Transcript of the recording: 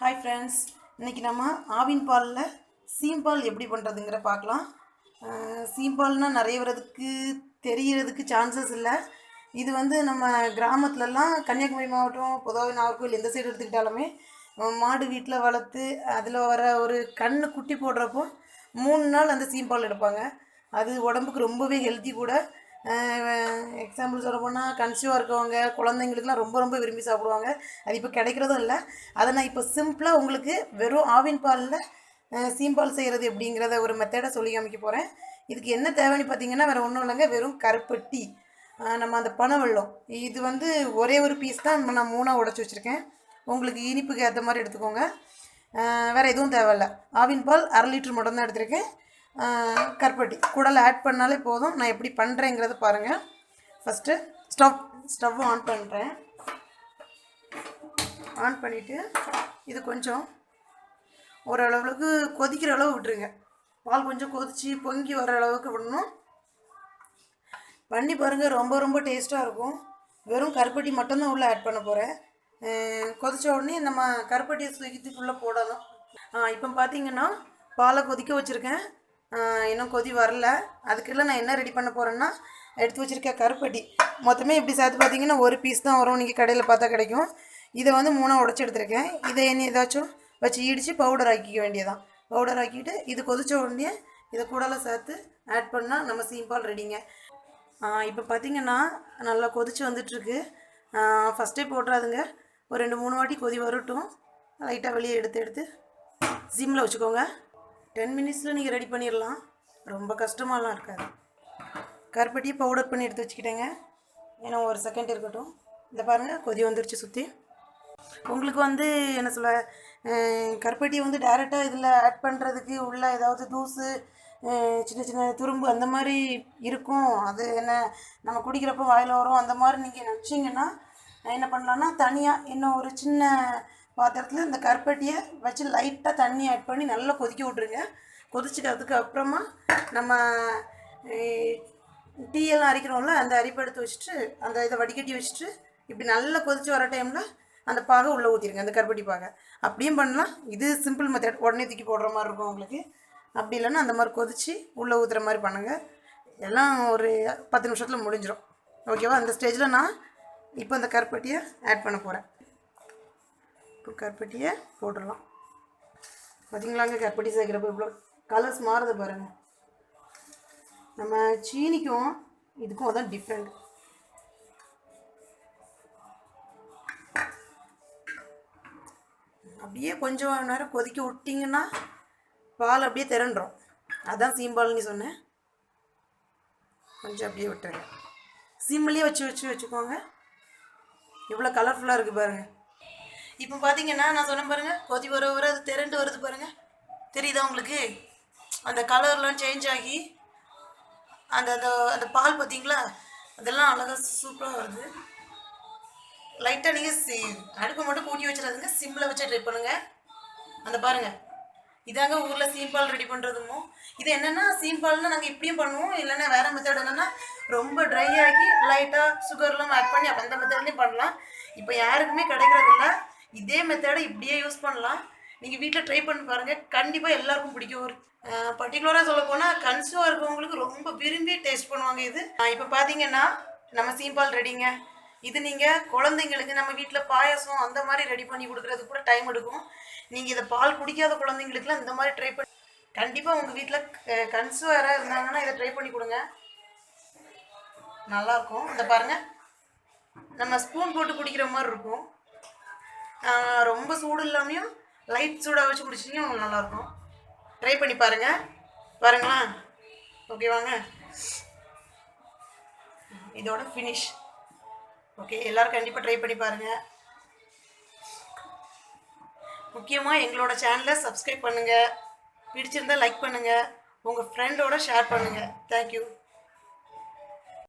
Hi friends இன்றைக்கி நம்ம ஆவின் பாலில் சீம்பால் எப்படி பண்ணுறதுங்கிற பார்க்கலாம். சீம்பால்னால் நிறைய வரதுக்கு தெரிகிறதுக்கு சான்சஸ் இல்லை. இது வந்து நம்ம கிராமத்துலலாம் கன்னியாகுமரி மாவட்டம் பொதுவாக நாகர்கோவில் எந்த சைடு எடுத்துக்கிட்டாலுமே மாடு வீட்டில் வளர்த்து அதில் வர ஒரு கண் குட்டி போடுறப்போ மூணு நாள் அந்த சீம்பால் எடுப்பாங்க. அது உடம்புக்கு ரொம்பவே ஹெல்த்தி கூட எக்ஸாம்பிள் சொல்ல போனால் கன்சியூவாக இருக்கவங்க குழந்தைங்களுக்குலாம் ரொம்ப ரொம்ப விரும்பி சாப்பிடுவாங்க. அது இப்போ கிடைக்கிறதும் இல்லை. அதை நான் இப்போ சிம்பிளாக உங்களுக்கு வெறும் ஆவின் பாலில் சீம்பால் செய்கிறது எப்படிங்கிறத ஒரு மெத்தடை சொல்லி காமிக்க போகிறேன் இதுக்கு என்ன தேவைன்னு பார்த்தீங்கன்னா வேறு ஒன்றும் இல்லைங்க. வெறும் கருப்பட்டி நம்ம அந்த பனவெல்லம் இது வந்து ஒரே ஒரு பீஸ் தான் நான் மூணாக உடச்சி வச்சுருக்கேன். உங்களுக்கு இனிப்புக்கு ஏற்ற மாதிரி எடுத்துக்கோங்க. வேறு எதுவும் தேவையில்ல. ஆவின் பால் அரை லிட்டர் மட்டும் தான் எடுத்திருக்கேன். கருப்பட்டி. குடல் ஆட் பண்ணாலே போதும். நான் எப்படி பண்ணுறேங்கிறத பாருங்கள் ஃபஸ்ட்டு ஸ்டவ் ஸ்டவ் ஆன் பண்ணுறேன் ஆன் பண்ணிவிட்டு இது கொஞ்சம் ஓரளவுக்கு கொதிக்கிற அளவு விட்டுருங்க. பால் கொஞ்சம் கொதித்து பொங்கி வர அளவுக்கு விடணும். பண்ணி பாருங்கள் ரொம்ப ரொம்ப டேஸ்ட்டாக இருக்கும். வெறும் கருப்பட்டி மட்டும்தான் உள்ளே ஆட் பண்ண போகிறேன் கொதித்த உடனே நம்ம கருப்பட்டியை தூக்கிட்டுக்குள்ளே போடணும். இப்போ பார்த்தீங்கன்னா பாலை கொதிக்க வச்சுருக்கேன். இன்னும் கொதி வரல. அதுக்குள்ள நான் என்ன ரெடி பண்ண போகிறேன்னா எடுத்து வச்சுருக்க கருப்பட்டி. மொத்தமே இப்படி சேர்த்து பார்த்தீங்கன்னா ஒரு பீஸ் தான் வரும். நீங்கள் கடையில் பார்த்தா கிடைக்கும். இதை வந்து மூணாக உடச்சி எடுத்திருக்கேன். இதை என்ன ஏதாச்சும் வச்சு இடித்து பவுடர் ஆக்கிக்க வேண்டியதான் பவுடர் ஆக்கிட்டு இது கொதிச்ச உடனே இதை கூடலாம் சேர்த்து ஆட் பண்ணால் நம்ம சீம்பால் ரெடிங்க இப்போ பார்த்தீங்கன்னா நல்லா கொதிச்சு வந்துட்டுருக்கு. ஃபஸ்ட்டே போட்டுறாதுங்க. ஒரு ரெண்டு மூணு வாட்டி கொதி வரட்டும். லைட்டாக வெளியே எடுத்து எடுத்து சிம்மில் வச்சுக்கோங்க. டென் மினிட்ஸில் நீங்கள் ரெடி பண்ணிடலாம் ரொம்ப கஷ்டமாலாம் இருக்காது. கருப்பட்டியை பவுடர் பண்ணி எடுத்து வச்சுக்கிட்டேங்க. ஏன்னா ஒரு செகண்ட் இருக்கட்டும். இந்த பாருங்கள் கொதி வந்துருச்சு சுற்றி உங்களுக்கு வந்து என்ன சொல்ல கருப்பட்டியை வந்து டேரெக்டாக இதில் ஆட் பண்ணுறதுக்கு உள்ள ஏதாவது தூசு சின்ன சின்ன துரும்பு அந்த மாதிரி இருக்கும். அது என்ன நம்ம குடிக்கிறப்போ வாயில் வரும். அந்த மாதிரி நீங்கள் நினச்சிங்கன்னா என்ன பண்ணலான்னா தனியாக இன்னும் ஒரு சின்ன பாத்திரத்தில் இந்த கருப்பட்டியை வச்சு லைட்டாக தண்ணி ஆட் பண்ணி நல்லா கொதிக்க விட்ருங்க கொதிச்சுக்கிறதுக்கு அப்புறமா நம்ம டீயெல்லாம் அரைக்கிறோம்ல அரிக்கிறோம்ல அந்த அரிப்பை எடுத்து வச்சுட்டு அந்த இதை வடிகட்டி வச்சுட்டு இப்படி நல்லா கொதிச்சு வர டைமில் அந்த பாகை உள்ளே ஊற்றிருங்க அந்த கருப்பட்டி பாகை. அப்படியும் பண்ணலாம். இது சிம்பிள் மெத்தட் உடனே தூக்கி போடுற மாதிரி இருக்கும் உங்களுக்கு. அப்படி இல்லைன்னா அந்த மாதிரி கொதிச்சு உள்ளே ஊற்றுற மாதிரி பண்ணுங்கள் எல்லாம் ஒரு பத்து நிமிஷத்தில் முடிஞ்சிடும் ஓகேவா அந்த ஸ்டேஜில் நான் இப்போ அந்த கருப்பட்டியை ஆட் பண்ண போகிறேன் இப்போ கருப்பட்டியை போட்டுடலாம். பார்த்தீங்களாங்க கருப்பட்டி சேர்க்குறப்ப இவ்வளோ கலர்ஸ் மாறுது பாருங்கள் நம்ம சீனிக்கும் இதுக்கும் அதான் டிஃப்ரெண்ட் அப்படியே கொஞ்சம் நேரம் கொதிக்க விட்டிங்கன்னா பால் அப்படியே திரண்டுறோம் அதான் சீம்பால்னு சொன்னேன். கொஞ்சம் அப்படியே விட்டுருங்க. சிம்லேயே வச்சு வச்சு வச்சுக்கோங்க. எவ்வளோ கலர்ஃபுல்லாக இருக்குது பாருங்கள் இப்போ பார்த்தீங்கன்னா நான் சொன்னேன் பாருங்கள் கொதி வர வர அது திரண்டு வருது பாருங்கள் தெரியுதா உங்களுக்கு? அந்த கலர்லாம் சேஞ்ச் ஆகி அந்த அந்த அந்த பால் பார்த்தீங்களா? அதெல்லாம் அழகாக சூப்பராக வருது. லைட்டாக நீங்கள் சி அடுப்பை மட்டும் கூட்டி வச்சிடாதுங்க. சிம்மில் வச்சு ட்ரை பண்ணுங்கள் அந்த பாருங்கள் இதாங்க ஊரில் சீம்பால் ரெடி பண்ணுறதுமோ இது என்னென்னா சீம்பால்னால் நாங்கள் இப்படியும் பண்ணுவோம். இல்லைன்னா வேறு மெத்தட் என்னென்னா ரொம்ப ட்ரை ஆகி லைட்டாக சுகர்லாம் ஆட் பண்ணி அப்போ அந்த மெத்தட்லேயும் பண்ணலாம். இப்போ யாருக்குமே கிடைக்கிறதில்ல. இதே மெத்தடை இப்படியே யூஸ் பண்ணலாம். நீங்கள் வீட்டில் ட்ரை பண்ணி பாருங்கள் கண்டிப்பாக எல்லாருக்கும் பிடிக்கும். ஒரு பர்டிகுலராக சொல்ல போனால் கன்சியூவாக இருக்கவங்களுக்கு ரொம்ப விரும்பி டேஸ்ட் பண்ணுவாங்க இது. இப்போ பார்த்தீங்கன்னா நம்ம சீம்பால் ரெடிங்க இது நீங்கள் குழந்தைங்களுக்கு நம்ம வீட்டில் பாயாசம் அந்த மாதிரி ரெடி பண்ணி கொடுக்குறது கூட டைம் எடுக்கும். நீங்கள் இதை பால் குடிக்காத குழந்தைங்களுக்குலாம் இந்த மாதிரி ட்ரை பண்ணி கண்டிப்பாக உங்கள் வீட்டில் கன்சியூவ் யாராவது இருந்தாங்கன்னா இதை ட்ரை பண்ணி கொடுங்க. நல்லாயிருக்கும் இந்த பாருங்கள் நம்ம ஸ்பூன் போட்டு குடிக்கிற மாதிரி இருக்கும். ரொம்ப சூடு இல்லாமையும் லைட் சூடாக வச்சு குடிச்சிங்கன்னா உங்களுக்கு நல்லாயிருக்கும். ட்ரை பண்ணி பாருங்கள் பாருங்களா? ஓகே வாங்க. இதோட ஃபினிஷ் ஓகே எல்லோரும் கண்டிப்பாக ட்ரை பண்ணி பாருங்கள் முக்கியமாக எங்களோட சேனலை சப்ஸ்கிரைப் பண்ணுங்கள் பிடிச்சிருந்தா லைக் பண்ணுங்கள் உங்கள் ஃப்ரெண்டோட ஷேர் பண்ணுங்கள் தேங்க்யூ